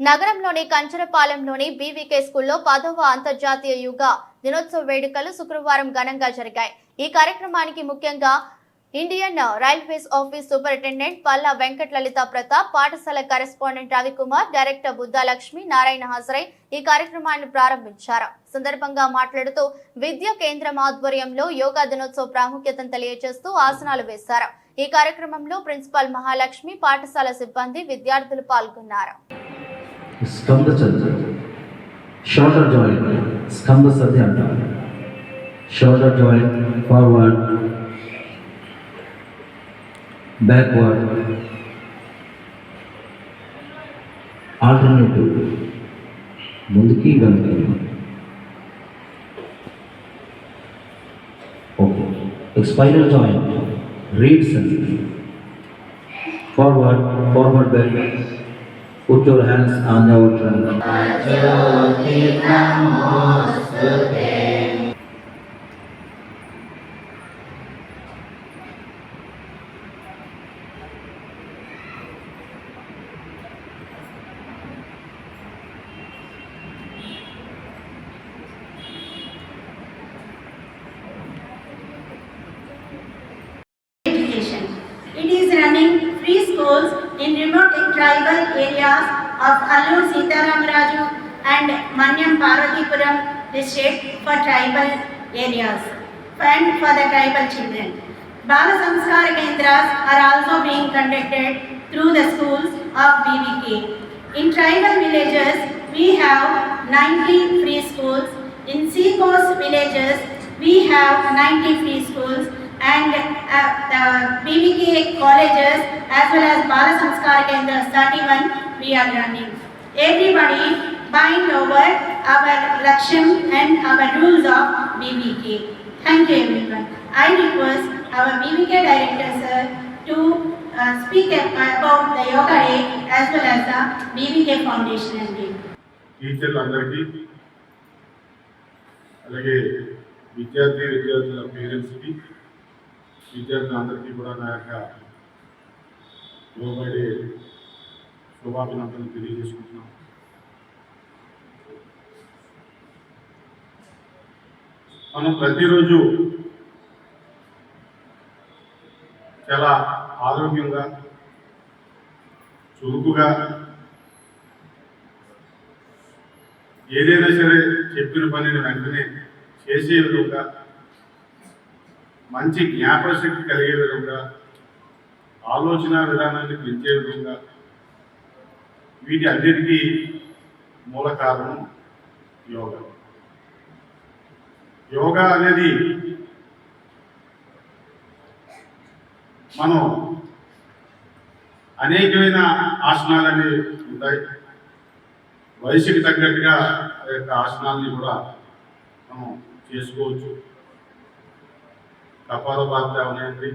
నగరంలోని కంచరపాలెంలోని బీవీకే స్కూల్లో పదవ అంతర్జాతీయ యుగ దినోత్సవ వేడుకలు శుక్రవారం ఘనంగా జరిగాయి. ఈ కార్యక్రమానికి ముఖ్యంగా Indian railways office superintendent Palla Venkata Lalitha Pratap పాఠశాల కరెస్పాండెంట్ రవికుమార్ డైరెక్టర్ బుద్ధా లక్ష్మి నారాయణ హాజరై ఈ కార్యక్రమాన్ని ప్రారంభించారు. సందర్భంగా మాట్లాడుతూ విద్యా కేంద్రం ఆధ్వర్యంలో యోగా దినోత్సవ ప్రాముఖ్యతను తెలియజేస్తూ ఆసనాలు వేశారు. ఈ కార్యక్రమంలో ప్రిన్సిపాల్ మహాలక్ష్మి పాఠశాల సిబ్బంది విద్యార్థులు పాల్గొన్నారు. స్కంద చంద్ర షోల్డర్ జాయింట్ స్కంద సతి అంటారు shoulder joint forward backward alternative ముందుకి వెనక్కి okay spinal joint reads forward forward back Put your hands on your trunk. education. It is running free schools in remote tribal areas of Allur Sitaram Raju and Manyam Parvatipuram district for tribal areas and for the tribal children. Bala Samskar Kendras are also being conducted through the schools of BVK. In tribal villages, we have 90 free schools. In Seacoast villages, we have 90 free schools and uh, the BVK colleges as well as Bala Sanskar Kendras 31 we are running. Everybody bind over our Laksham and our rules of BVK. Thank you everyone. I request our BVK director sir to uh, speak about the Yoga Day as well as the BVK Foundation and Day. టీచర్లందరికీ అలాగే విద్యార్థి విద్యార్థుల పేరెంట్స్కి విద్యార్థులందరికీ కూడా నా యొక్క యోగా శుభాభినందనలు తెలియజేసుకుంటున్నాను మనం ప్రతిరోజు చాలా ఆరోగ్యంగా చురుకుగా ఏదైనా సరే చెప్పిన పనిని వెంటనే చేసే విధంగా మంచి జ్ఞాపశక్తి కలిగే విధంగా ఆలోచన విధానాన్ని పెంచే విధంగా వీటి అన్నిటికీ మూల కారణం యోగా. యోగా అనేది మనం అనేకమైన ఆసనాలు అనేవి ఉంటాయి. వయసుకి తగ్గట్టుగా ఆ యొక్క ఆసనాల్ని కూడా మనం చేసుకోవచ్చు. కపాలభారతి అవనియండి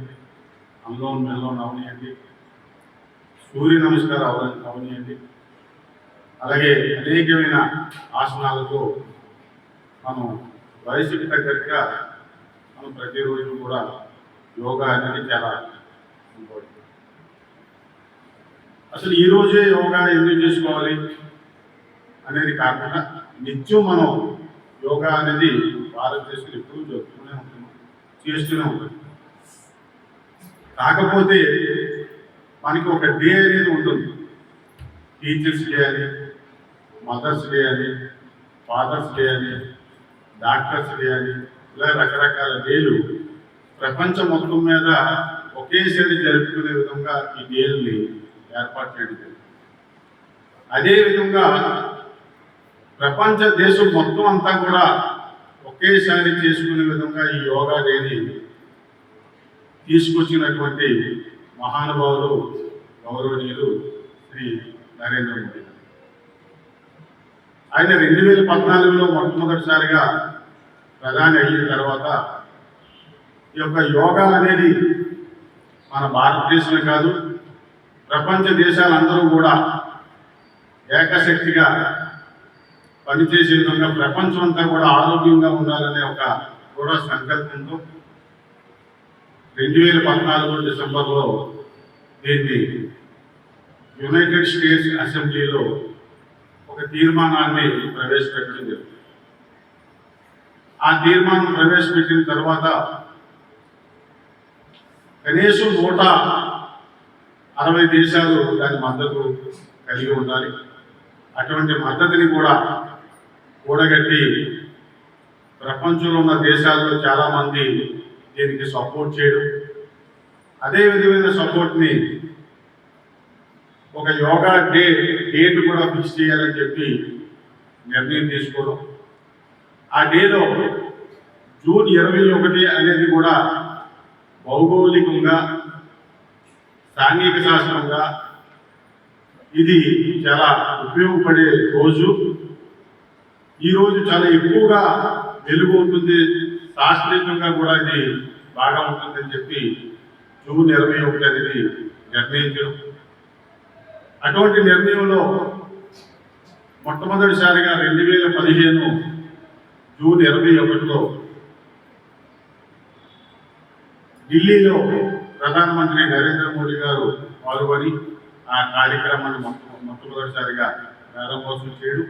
అన్లోన్ మెల్లోన్ అవనియండి సూర్య నమస్కారం అవ అవనియండి. అలాగే అనేకమైన ఆసనాలతో మనం వయసుకి తగ్గట్టుగా మనం ప్రతిరోజు కూడా యోగా అనేది చాలా ఇంపార్టెంట్. అసలు ఈరోజే యోగా ఎందుకు చేసుకోవాలి అనేది కాకుండా నిత్యం మనం యోగా అనేది భారతదేశంలో ఎప్పుడూ జరుపుతూనే చేస్తూనే ఉంటుంది. కాకపోతే మనకి ఒక డే అనేది ఉంటుంది. టీచర్స్ డే అని మదర్స్ డే అని ఫాదర్స్ డే అని డాక్టర్స్ డే అని ఇలా రకరకాల డేలు ప్రపంచం మొత్తం మీద ఒకేసారి జరుపుకునే విధంగా ఈ డేల్ని ఏర్పాటు చేయడం అదేవిధంగా ప్రపంచ దేశం మొత్తం అంతా కూడా ఒకేసారి చేసుకునే విధంగా ఈ యోగా డేని తీసుకొచ్చినటువంటి మహానుభావులు గౌరవనీయులు శ్రీ నరేంద్ర మోడీ ఆయన రెండు వేల పద్నాలుగులో మొట్టమొదటిసారిగా ప్రధాని అయిన తర్వాత ఈ యొక్క యోగా అనేది మన భారతదేశమే కాదు ప్రపంచ దేశాలందరూ కూడా ఏకశక్తిగా పనిచేసే విధంగా ప్రపంచం అంతా కూడా ఆరోగ్యంగా ఉండాలనే ఒక దృఢ సంకల్పంతో రెండు వేల పద్నాలుగు డిసెంబర్లో దీన్ని యునైటెడ్ స్టేట్స్ అసెంబ్లీలో ఒక తీర్మానాన్ని ప్రవేశపెట్టింది ఆ తీర్మానం ప్రవేశపెట్టిన తర్వాత కనీసం నూట అరవై దేశాలు దాని మద్దతు కలిగి ఉండాలి. అటువంటి మద్దతుని కూడా కూడగట్టి ప్రపంచంలో ఉన్న దేశాల్లో చాలామంది దీనికి సపోర్ట్ చేయడం. అదే విధమైన సపోర్ట్ని ఒక యోగా డే డేట్ కూడా ఫిక్స్ చేయాలని చెప్పి నిర్ణయం తీసుకోవడం. ఆ డేలో జూన్ ఇరవై ఒకటి అనేది కూడా భౌగోళికంగా సాంఘిక శాస్త్రంగా ఇది చాలా ఉపయోగపడే రోజు. ఈరోజు చాలా ఎక్కువగా వెలుగు ఉంటుంది. శాస్త్రీయంగా కూడా ఇది బాగా ఉంటుందని చెప్పి జూన్ ఇరవై ఒకటి అనేది నిర్ణయించడం. అటువంటి నిర్ణయంలో మొట్టమొదటిసారిగా రెండు వేల పదిహేను జూన్ ఇరవై ఒకటిలో ఢిల్లీలో ప్రధానమంత్రి నరేంద్ర మోడీ గారు పాల్గొని ఆ కార్యక్రమాన్ని మొట్టమొదటిసారిగా ప్రారంభోత్సవం చేయడం.